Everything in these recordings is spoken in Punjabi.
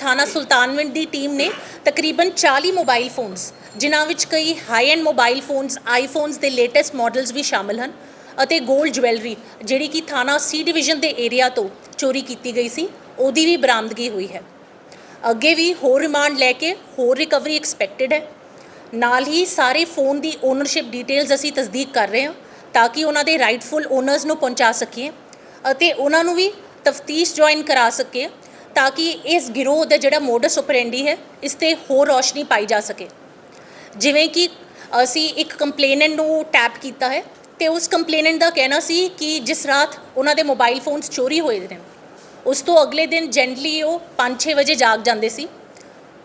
ਥਾਣਾ ਸੁਲਤਾਨਵਿੰਡ ਦੀ ਟੀਮ ਨੇ ਤਕਰੀਬਨ 40 ਮੋਬਾਈਲ ਫੋਨਸ, ਜਿਨ੍ਹਾਂ ਵਿੱਚ ਕਈ high end mobile phones iPhones ਦੇ ਲੇਟੈਸਟ ਮਾਡਲਸ ਵੀ ਸ਼ਾਮਲ ਹਨ ਅਤੇ 골ਡ ਜੁਐਲਰੀ ਜਿਹੜੀ ਕਿ ਥਾਣਾ ਸੀ ਡਿਵੀਜ਼ਨ ਦੇ ਏਰੀਆ ਤੋਂ ਚੋਰੀ ਕੀਤੀ ਗਈ ਸੀ, ਉਹਦੀ ਵੀ ਬਰਾਮਦਗੀ ਹੋਈ ਹੈ। ਅੱਗੇ ਵੀ ਹੋਰ ਰਿਮਾਂਡ ਲੈ ਕੇ ਹੋਰ ਰਿਕਵਰੀ ਐਕਸਪੈਕਟਡ ਹੈ। ਨਾਲ ਹੀ ਸਾਰੇ ਫੋਨ ਦੀ ਓਨਰਸ਼ਿਪ ਡਿਟੇਲਸ ਅਸੀਂ ਤਸਦੀਕ ਕਰ ਰਹੇ ਹਾਂ, ਤਾਂ ਕਿ ਉਹਨਾਂ ਦੇ ਰਾਈਟਫੁਲ ਓਨਰਸ ਨੂੰ ਪਹੁੰਚਾ ਸਕੀਏ ਅਤੇ ਉਹਨਾਂ ਨੂੰ ਵੀ ਤਫਤੀਸ਼ ਜੁਆਇਨ ਕਰਾ ਸਕੀਏ ਤਾਂ ਕਿ ਇਸ ਗਿਰੋਹ ਦਾ ਜਿਹੜਾ ਮੋਡਸ ਆਪਰੈਂਡੀ ਹੈ, ਇਸ ਤੇ ਹੋਰ ਰੋਸ਼ਨੀ ਪਾਈ ਜਾ ਸਕੇ। ਜਿਵੇਂ ਕਿ ਅਸੀਂ ਇੱਕ ਕੰਪਲੇਨੈਂਟ ਨੂੰ ਟੈਪ ਕੀਤਾ ਹੈ ਤੇ ਉਸ ਕੰਪਲੇਨੈਂਟ ਦਾ ਕਹਿਣਾ ਸੀ ਕਿ ਜਿਸ ਰਾਤ ਉਹਨਾਂ ਦੇ ਮੋਬਾਈਲ ਫੋਨਸ ਚੋਰੀ ਹੋਏ ਨੇ, ਉਸ ਤੋਂ ਅਗਲੇ ਦਿਨ ਜੈਂਟਲੀ ਉਹ 5-6 ਵਜੇ ਜਾਗ ਜਾਂਦੇ ਸੀ।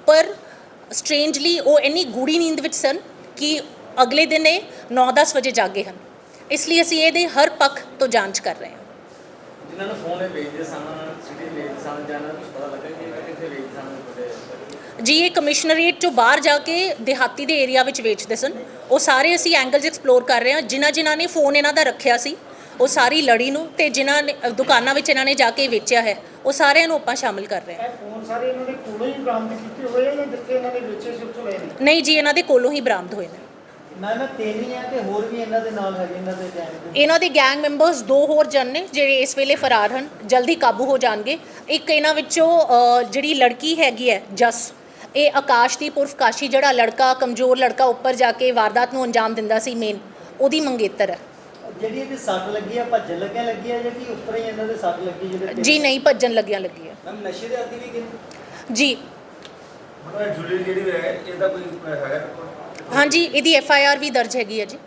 ਪਰ ਸਟ੍ਰੇਂਜਲੀ ਉਹ ਇੰਨੀ ਗੂੜੀ ਨੀਂਦ ਵਿੱਚ ਸਨ ਕਿ ਅਗਲੇ ਦਿਨ ਇਹ 9-10 ਵਜੇ ਜਾਗੇ ਹਨ। ਇਸ ਲਈ ਅਸੀਂ ਇਹਦੇ ਹਰ ਪੱਖ ਤੋਂ ਜਾਂਚ ਕਰ ਰਹੇ ਹਾਂ। ਜਿਨ੍ਹਾਂ ਨੂੰ ਫੋਨ ਇਹ ਵੇਚਦੇ ਸਨ ਸਿਟੀ ਵੇਚਦੇ ਸਨ ਜਾਂ ਇਹਨਾਂ ਨੂੰ ਕੁਛ ਪਤਾ ਲੱਗਾ ਕਿ ਇਹ ਕਿੱਥੇ ਵੇਚਦੇ ਸਨ ਤੁਹਾਡੇ ਜੀ ਇਹ ਕਮਿਸ਼ਨਰੇਟ ਚੋਂ ਬਾਹਰ ਜਾ ਕੇ ਦਿਹਾਤੀ ਦੇ ਏਰੀਆ ਵਿੱਚ ਵੇਚਦੇ ਸਨ। ਉਹ ਸਾਰੇ ਅਸੀਂ ਐਂਗਲਸ ਐਕਸਪਲੋਰ ਕਰ ਰਹੇ ਹਾਂ। ਜਿਨ੍ਹਾਂ ਜਿਨ੍ਹਾਂ ਨੇ ਫੋਨ ਇਹਨਾਂ ਦਾ ਰੱਖਿਆ ਸੀ ਉਹ ਸਾਰੀ ਲੜੀ ਨੂੰ ਤੇ ਜਿਨ੍ਹਾਂ ਨੇ ਦੁਕਾਨਾਂ ਵਿੱਚ ਇਹਨਾਂ ਨੇ ਜਾ ਕੇ ਵੇਚਿਆ ਹੈ ਉਹ ਸਾਰਿਆਂ ਨੂੰ ਆਪਾਂ ਸ਼ਾਮਿਲ ਕਰ ਰਹੇ ਹਾਂ। ਫੋਨ ਸਾਰੇ ਇਹਨਾਂ ਦੇ ਕੋਲੋਂ ਹੀ ਬਰਾਮਦ ਕੀਤੇ ਹੋਏ ਆ ਜਾਂ ਜਿੱਥੇ ਇਹਨਾਂ ਨੇ ਵੇਚੇ ਸੀ ਉੱਥੋਂ ਲਏ ਨੇ? ਨਹੀਂ ਜੀ ਇਹਨਾਂ ਦੇ ਕੋਲੋਂ ਹੀ ਬਰਾਮਦ ਹੋਏ ਨੇ। ਨਾ ਨਾ ਤਿੰਨ ਹੀ ਆ ਤੇ ਹੋਰ ਵੀ ਇਹਨਾਂ ਦੇ ਨਾਲ ਹੈਗੇ ਇਹਨਾਂ ਦੇ ਗੈਂਗ ਦੇ। ਇਹਨਾਂ ਦੇ ਗੈਂਗ ਮੈਂਬਰਸ ਦੋ ਹੋਰ ਜਨ ਨੇ ਜਿਹੜੇ ਇਸ ਵੇਲੇ ਫਰਾਰ ਹਨ ਜਲਦੀ ਕਾਬੂ ਹੋ ਜਾਣਗੇ। ਇੱਕ ਇਹਨਾਂ ਵਿੱਚੋਂ ਅ, ਜਿਹੜੀ ਲੜਕੀ ਹੈਗੀ ਹੈ ਜਸ ਇਹ ਆਕਾਸ਼ਦੀਪ ਉਰਫ ਕਾਸ਼ੀ ਜਿਹੜਾ ਲੜਕਾ ਕਮਜ਼ੋਰ ਲੜਕਾ ਉੱਪਰ ਜਾ ਕੇ ਵਾਰਦਾਤ ਨੂੰ ਅੰਜਾਮ ਦਿੰਦਾ ਸੀ ਮੇਨ ਉਹਦੀ ਮੰਗੇਤਰ ਹੈ। ਜਿਹੜੀ ਇਹਦੀ ਸੱਟ ਲੱਗੀ ਆ ਭੱਜਣ ਲੱਗਿਆ ਲੱਗੀ ਆ ਜਿਹੜੀ ਉੱਪਰ ਹੀ ਇਹਨਾਂ ਦੇ ਸੱਟ ਲੱਗੀ ਜਿਹੜੇ ਜੀ ਨਹੀਂ ਭੱਜਣ ਲੱਗਿਆ ਲੱਗੀ ਹੈ ਮੈਮ ਨਸ਼ੇ ਦੇ ਆਦੀ ਵੀ ਕਿੰਨੇ ਜੀ। ਮਤਲਬ ਜੁਲੀ ਜਿਹੜੀ ਹੈ ਇਹਦਾ ਕੋਈ ਹੈਗਾ? ਹਾਂਜੀ ਇਹਦੀ ਐਫ ਆਈ ਆਰ ਵੀ ਦਰਜ ਹੈਗੀ ਹੈ ਜੀ।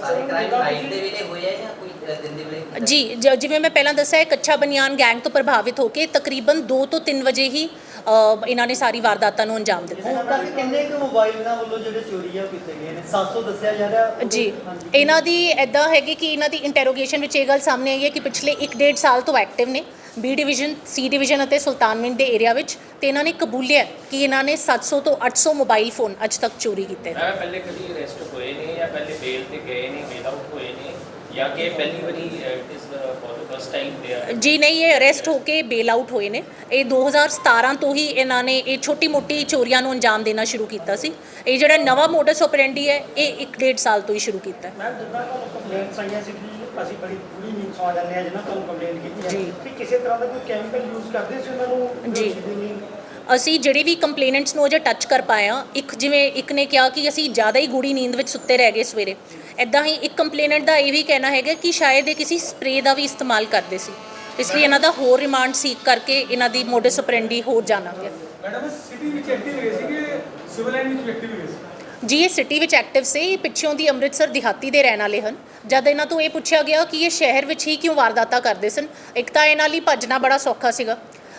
ਸਾਰੇ ਕ੍ਰਾਈਮ ਨਾਈਟ ਦੇ ਵੇਲੇ ਹੋਏ ਆ ਜਾਂ ਕੋਈ ਅ, ਦਿਨ ਦੇ ਵੇਲੇ ਹੁੰਦਾ? ਜੀ ਜ- ਜਿਵੇਂ ਮੈਂ ਪਹਿਲਾਂ ਦੱਸਿਆ ਇਹ ਕੱਚਾ ਬਨਿਆਨ ਗੈਂਗ ਤੋਂ ਪ੍ਰਭਾਵਿਤ ਹੋ ਕੇ ਤਕਰੀਬਨ 2 ਤੋਂ 3 ਵਜੇ ਹੀ ਅ, ਇਹਨਾਂ ਨੇ ਸਾਰੀ ਵਾਰਦਾਤਾਂ ਨੂੰ ਅੰਜਾਮ ਦਿੱਤਾ। ਹੁਣ ਤੱਕ ਕਿੰਨੇ ਕੁ ਮੋਬਾਈਲ ਇਹਨਾਂ ਵੱਲੋਂ ਜਿਹੜੇ ਚੋਰੀ ਆ ਉਹ ਕੀਤੇ ਗਏ ਨੇ। 700 ਦੱਸਿਆ ਜਾ ਰਿਹਾ। ਜੀ ਹਾਂਜੀ। ਇਹਨਾਂ ਦੀ ਐਦਾਂ ਹੈਗੀ ਕਿ ਇਹਨਾਂ ਦੀ ਇੰਟਰੋਗੇਸ਼ਨ ਵਿੱਚ ਇਹ ਗੱਲ ਸਾਹਮਣੇ ਆਈ ਹੈ ਕਿ ਪਿਛਲੇ 1.5 ਸਾਲ ਤੋਂ ਐਕਟਿਵ ਨੇ। ਬੀ ਡਿਵੀਜ਼ਨ ਸੀ ਡਿਵੀਜ਼ਨ ਅਤੇ ਸੁਲਤਾਨਵਿੰਡ ਦੇ ਏਰੀਆ ਵਿੱਚ ਤੇ ਇਹਨਾਂ ਨੇ ਕਬੂਲਿਆ ਕਿ ਇਹਨਾਂ ਨੇ 700 ਤੋਂ 800 ਮੋਬਾਈਲ ਫੋਨ ਅੱਜ ਤੱਕ ਚੋਰੀ ਕੀਤੇ ਨੇ। ਮੈਂ ਪਹਿਲੇ ਕਦੀ ਅਰੈਸਟ ਹੋਏ ਨੇ ਜਾਂ ਪਹਿਲੇ ਬੇਲ ਤੇ ਗਏ ਨੇ ਬੇਲ ਆਊਟ ਹੋਏ ਨੇ ਜਾਂ ਕਿ ਪਹਿਲੀ ਵਾਰੀ it is for the first time ਦੇ ਆ ਜੀ ਨਹੀਂ ਇਹ ਅਰੈਸਟ ਹੋ ਕੇ ਬੇਲ ਆਊਟ ਹੋਏ ਨੇ। ਇਹ 2017 ਤੋਂ ਹੀ ਇਹਨਾਂ ਨੇ ਇਹ ਛੋਟੀ-ਮੋਟੀ ਚੋਰੀਆਂ ਨੂੰ ਅੰਜਾਮ ਦੇਣਾ ਸ਼ੁਰੂ ਕੀਤਾ ਸੀ। ਇਹ ਜਿਹੜਾ ਨਵਾਂ ਮੋਡਸ ਆਪਰੈਂਡੀ ਹੈ ਇਹ 1.5 ਸਾਲ ਤੋਂ ਹੀ ਸ਼ੁਰੂ ਕੀਤਾ ਹੈ। ਮੈਂ ਜਿੱਦਾਂ ਤੁਹਾਨੂੰ ਕੰਪਲੇਂਟਸ ਆਈਆਂ ਸੀ ਕਿ ਅਸੀਂ ਬੜੀ ਪੂਰੀ ਨੀਂਦ ਸੌ ਜਾਂਦੇ ਆ ਜਿਹਨਾਂ ਤੁਹਾਨੂੰ ਕੰਪਲੇਂਟ ਕੀਤੀ ਹੈ। ਜੀ। ਕਿ ਕਿਸੇ ਤਰ੍ਹਾਂ ਦਾ ਕੋਈ ਕੈਮੀਕਲ ਯੂਜ਼ ਕਰਦੇ ਸੀ ਉਹਨਾਂ ਨੂੰ ਜੀ। ਸਿੱਧੀ ਨੀਂਦ? ਅਸੀਂ ਜਿਹੜੇ ਵੀ ਕੰਪਲੇਨੈਂਟਸ ਨੂੰ ਅਜੇ ਟੱਚ ਕਰ ਪਾਏ ਆ ਇੱਕ ਜਿਵੇਂ ਇੱਕ ਨੇ ਕਿਹਾ ਕਿ ਅਸੀਂ ਜ਼ਿਆਦਾ ਹੀ ਗੂੜੀ ਨੀਂਦ ਵਿੱਚ ਸੁੱਤੇ ਰਹਿ ਗਏ ਸਵੇਰੇ। ਐਦਾਂ ਹੀ ਇੱਕ ਕੰਪਲੇਨੈਂਟ ਦਾ ਇਹ ਵੀ ਕਹਿਣਾ ਹੈਗਾ ਕਿ ਸ਼ਾਇਦ ਇਹ ਕਿਸੇ ਸਪਰੇ ਦਾ ਵੀ ਇਸਤੇਮਾਲ ਕਰਦੇ ਸੀ। ਇਸ ਲਈ ਇਹਨਾਂ ਦਾ ਹੋਰ ਰਿਮਾਂਡ ਸੀਕ ਕਰਕੇ ਇਹਨਾਂ ਦੀ ਮੋਡਸ ਆਪਰੈਂਡੀ ਹੋਰ ਜਾਣਾਂਗੇ। ਮੈਡਮ ਸਿਟੀ ਵਿੱਚ ਐਕਟਿਵ ਹੈਗੇ ਸੀਗੇ ਸਿਵਲ ਲਾਈਨ ਵਿੱਚ ਐਕਟਿਵ ਹੈਗੇ ਸੀ? ਜੀ, ਇਹ ਸਿਟੀ ਵਿੱਚ ਐਕਟਿਵ ਸੀ ਇਹ ਪਿੱਛੋਂ ਦੀ ਅੰਮ੍ਰਿਤਸਰ ਦਿਹਾਤੀ ਦੇ ਰਹਿਣ ਵਾਲੇ ਹਨ। ਜਦ ਇਹਨਾਂ ਤੋਂ ਇਹ ਪੁੱਛਿਆ ਗਿਆ ਕਿ ਇਹ ਸ਼ਹਿਰ ਵਿੱਚ ਹੀ ਕਿਉਂ ਵਾਰਦਾਤਾਂ ਕਰਦੇ ਸਨ, ਇੱਕ ਤਾਂ ਇਹਨਾਂ ਲਈ ਭੱਜਣਾ ਬੜਾ ਸੌਖਾ ਸੀਗਾ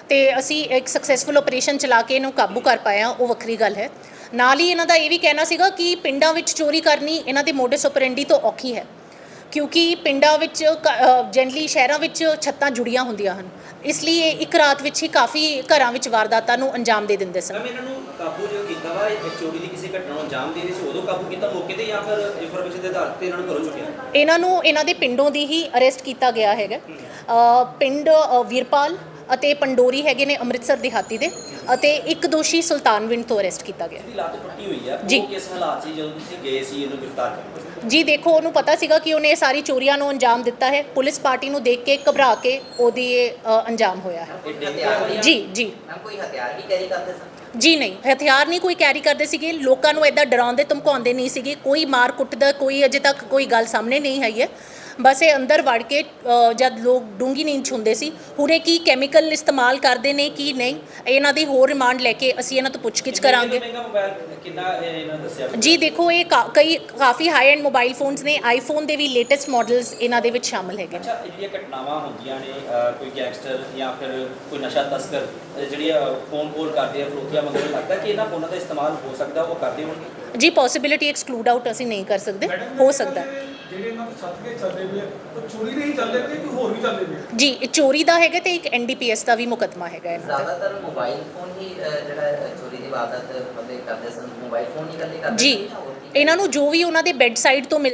ਤੇ ਅਸੀਂ ਇੱਕ ਸਕਸੈਸਫੁਲ ਆਪਰੇਸ਼ਨ ਚਲਾ ਕੇ ਇਹਨੂੰ ਕਾਬੂ ਕਰ ਪਾਏ ਹਾਂ, ਉਹ ਵੱਖਰੀ ਗੱਲ ਹੈ। ਨਾਲ ਹੀ ਇਹਨਾਂ ਦਾ ਇਹ ਵੀ ਕਹਿਣਾ ਸੀਗਾ ਕਿ ਪਿੰਡਾਂ ਵਿੱਚ ਚੋਰੀ ਕਰਨੀ ਇਹਨਾਂ ਦੇ ਮੋਡਸ ਆਪਰੈਂਡੀ ਤੋਂ ਔਖੀ ਹੈ, ਕਿਉਂਕਿ ਪਿੰਡਾਂ ਵਿੱਚ ਜਨਰਲੀ ਸ਼ਹਿਰਾਂ ਵਿੱਚ ਛੱਤਾਂ ਜੁੜੀਆਂ ਹੁੰਦੀਆਂ ਹਨ। ਇਸ ਲਈ ਇਹ ਇੱਕ ਰਾਤ ਵਿੱਚ ਹੀ ਕਾਫੀ ਘਰਾਂ ਵਿੱਚ ਵਾਰਦਾਤਾਂ ਨੂੰ ਅੰਜਾਮ ਦੇ ਦਿੰਦੇ ਸਨ। ਇਹਨਾਂ ਨੂੰ ਕਾਬੂ ਕੀਤਾ ਵਾ ਇਹ ਚੋਰੀ ਦੀ ਕਿਸੇ ਘਟਨਾ ਨੂੰ ਅੰਜਾਮ ਦੇ ਰਹੀ ਸੀ ਉਦੋਂ ਕਾਬੂ ਕੀਤਾ ਮੌਕੇ ਤੇ ਜਾਂ ਫਿਰ ਇਨਫੋਰਮੇਸ਼ਨ ਦੇ ਆਧਾਰ ਤੇ ਇਹਨਾਂ ਨੂੰ ਘਰੋਂ ਚੁੱਕਿਆ। ਇਹਨਾਂ ਨੂੰ ਇਹਨਾਂ ਦੇ ਪਿੰਡੋਂ ਦੀ ਹੀ ਅਰੈਸਟ ਕੀਤਾ ਗਿਆ ਹੈਗਾ। ਅ, ਪਿੰਡ ਅ, ਵੀਰਪਾਲ ਅਤੇ ਪੰਡੋਰੀ ਹੈਗੇ ਨੇ ਅੰਮ੍ਰਿਤਸਰ ਦਿਹਾਤੀ ਦੇ ਅਤੇ ਇੱਕ ਦੋਸ਼ੀ ਸੁਲਤਾਨਵਿੰਡ ਤੋਂ ਅਰੈਸਟ ਕੀਤਾ ਗਿਆ। ਇਹਦੀ ਲੱਤ ਟੁੱਟੀ ਹੋਈ ਆ ਜੀ। ਉਹ ਕਿਸ ਹਾਲਾਤ ਸੀ ਜਦੋਂ ਤੁਸੀਂ ਗਏ ਸੀ ਇਹਨੂੰ ਗ੍ਰਿਫਤਾਰ ਕਰਨ ਜੀ ਦੇਖੋ ਉਹਨੂੰ ਪਤਾ ਸੀਗਾ ਕਿ ਉਹਨੇ ਇਹ ਸਾਰੀ ਚੋਰੀਆਂ ਨੂੰ ਅੰਜਾਮ ਦਿੱਤਾ ਹੈ। ਪੁਲਿਸ ਪਾਰਟੀ ਨੂੰ ਦੇਖ ਕੇ ਘਬਰਾ ਕੇ ਉਹਦੀ ਇਹ, ਅ, ਅੰਜਾਮ ਹੋਇਆ ਹੈ। ਕੋਈ ਹਥਿਆਰ ਵੀ ਜੀ ਜੀ। ਮੈਮ ਕੋਈ ਹਥਿਆਰ ਵੀ ਕੈਰੀ ਕਰਦੇ ਸਨ? ਜੀ ਨਹੀਂ, ਹਥਿਆਰ ਨਹੀਂ ਕੋਈ ਕੈਰੀ ਕਰਦੇ ਸੀਗੇ, ਲੋਕਾਂ ਨੂੰ ਐਦਾਂ ਡਰਾਉਂਦੇ, ਧਮਕਾਉਂਦੇ ਨਹੀਂ ਸੀਗੇ, ਕੋਈ ਮਾਰ ਕੁੱਟ ਦਾ ਕੋਈ ਅਜੇ ਤੱਕ ਕੋਈ ਗੱਲ ਸਾਹਮਣੇ ਨਹੀਂ ਆਈ ਹੈ। ਬਸ ਇਹ ਅੰਦਰ ਵੜ ਕੇ ਅ, ਜਦ ਲੋਕ ਡੂੰਗੀ ਨੀਂਦ 'ਚ ਹੁੰਦੇ ਸੀ ਹੁਣੇ ਕੀ ਕੈਮੀਕਲ ਇਸਤੇਮਾਲ ਕਰਦੇ ਨੇ ਕੀ ਨਹੀਂ ਇਹਨਾਂ ਦੀ ਹੋਰ ਰਿਮਾਂਡ ਲੈ ਕੇ ਅਸੀਂ ਇਹਨਾਂ ਤੋਂ ਪੁੱਛਗਿੱਛ ਕਰਾਂਗੇ। ਮਹਿੰਗਾ ਮੋਬਾਈਲ ਕਿੰਨਾ ਇਹ ਇਹਨਾਂ ਨੇ ਦੱਸਿਆ? ਜੀ ਦੇਖੋ ਇਹ ਕਾ- ਕਈ ਕਾਫੀ ਹਾਈ ਐਂਡ ਮੋਬਾਈਲ ਫੋਨਸ ਨੇ ਆਈਫੋਨ ਦੇ ਵੀ ਲੇਟੈਸਟ ਮਾਡਲਸ ਇਹਨਾਂ ਦੇ ਵਿੱਚ ਸ਼ਾਮਲ ਹੈਗੇ ਨੇ। ਅੱਛਾ ਇਹ ਜਿਹੜੀਆਂ ਘਟਨਾਵਾਂ ਹੁੰਦੀਆਂ ਨੇ ਅਹ, ਕੋਈ ਗੈਂਗਸਟਰ ਜਾਂ ਫਿਰ ਕੋਈ ਨਸ਼ਾ ਤਸਕਰ ਅਹ, ਜਿਹੜੀਆਂ ਫੋਨ ਕੋਲ ਕਰਦੇ ਆ ਫਰੋਤੀਆਂ ਮੰਗਣ ਲੱਗਦਾ ਕਿ ਇਹਨਾਂ ਫੋਨਾਂ ਦਾ ਇਸਤੇਮਾਲ ਹੋ ਸਕਦਾ ਉਹ ਕਰਦੇ ਹੋਣਗੇ? ਜੀ ਪੋਸਿਬਿਲਿਟੀ ਐਕਸਕਲੂਡ ਆਊਟ ਅਸੀਂ ਨਹੀਂ ਕਰ ਸਕਦੇ। ਹੋ ਸਕਦਾ। ਹੈ। ਜਿਹੜੇ ਇਹਨਾਂ ਦੇ ਸੱਤ ਕੇ ਚੱਲਦੇ ਪਏ ਆ, ਉਹ ਚੋਰੀ ਦੇ ਹੀ ਚੱਲਦੇ ਪਏ ਕਿ ਹੋਰ ਵੀ ਚੱਲਦੇ ਪਏ ਜੀ ਇਹ ਚੋਰੀ ਦਾ ਹੈਗਾ ਤੇ ਇੱਕ ਐਨਡੀਪੀਐਸ ਦਾ ਵੀ ਮੁਕੱਦਮਾ ਹੈਗਾ ਇਹਨਾਂ ਦਾ ਜ਼ਿਆਦਾਤਰ ਮੋਬਾਈਲ ਫੋਨ ਹੀ ਅ, ਜਿਹੜਾ ਅ, ਚੋਰੀ ਦੀ ਵਾਰਦਾਤ ਮਤਲਬ ਕਰਦੇ ਸਨ। ਮੋਬਾਈਲ ਫੋਨ ਹੀ ਇਕੱਲੇ ਕਰਦੇ ਜੀ ਸਨ ਜਾਂ ਹੋਰ ਵੀ? ਇਹਨਾਂ ਨੂੰ ਜੋ ਵੀ ਉਹਨਾਂ ਦੇ ਬੈੱਡ ਸਾਈਡ ਤੋਂ ਮਿਲ